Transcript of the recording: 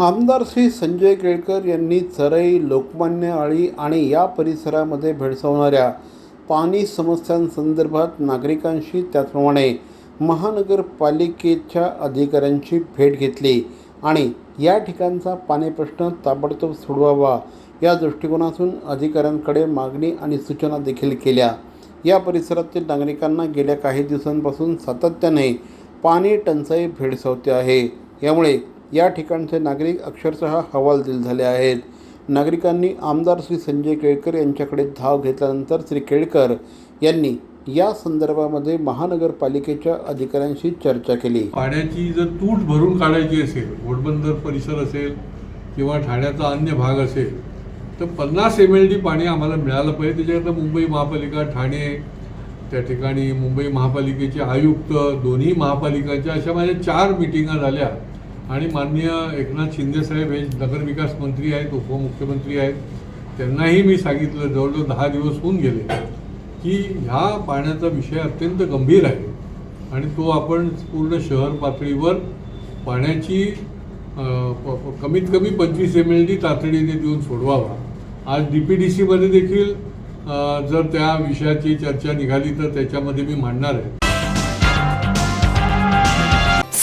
आमदार श्री संजय केळकर यांनी चरई लोकमान्य आळी आणि या परिसरामध्ये भेडसावणाऱ्या पाणी समस्यांसंदर्भात नागरिकांशी त्याचप्रमाणे महानगरपालिकेच्या अधिकाऱ्यांची भेट घेतली आणि या ठिकाणचा पाणी प्रश्न ताबडतोब सोडवावा या दृष्टिकोनातून अधिकाऱ्यांकडे मागणी आणि सूचना देखील केल्या. या परिसरातील नागरिकांना गेल्या काही दिवसांपासून सातत्याने पाणी टंचाई भेडसावते आहे. यामुळे या ठिकाणचे नागरिक अक्षरशः हवालदिल झाले आहेत. नागरिकांनी आमदार श्री संजय केळकर यांच्याकडे धाव घेतल्यानंतर श्री केळकर यांनी या संदर्भामध्ये महानगरपालिकेच्या अधिकाऱ्यांशी चर्चा केली. पाण्याची जर तूट भरून काढायची असेल घोडबंदर परिसर असेल किंवा ठाण्याचा अन्य भाग असेल तर पन्नास एम एल डी पाणी आम्हाला मिळालं पाहिजे. त्याच्याकरता मुंबई महापालिका ठाणे त्या ठिकाणी मुंबई महापालिकेचे आयुक्त दोन्ही महापालिकांच्या अशा माझ्या चार मिटिंगा झाल्या. आणि माननीय एकनाथ शिंदेसाहेब हे नगरविकास मंत्री आहेत उपमुख्यमंत्री आहेत. त्यांनाही मी सांगितलं जवळजवळ दहा दिवस होऊन गेले की ह्या पाण्याचा विषय अत्यंत गंभीर आहे आणि तो आपण पूर्ण शहर पातळीवर पाण्याची प- कमीत कमी पंचवीस एम एल डी तातडीने देऊन सोडवावा. आज डी पी डी सीमध्ये देखील जर त्या विषयाची चर्चा निघाली तर त्याच्यामध्ये मी मांडणार आहे.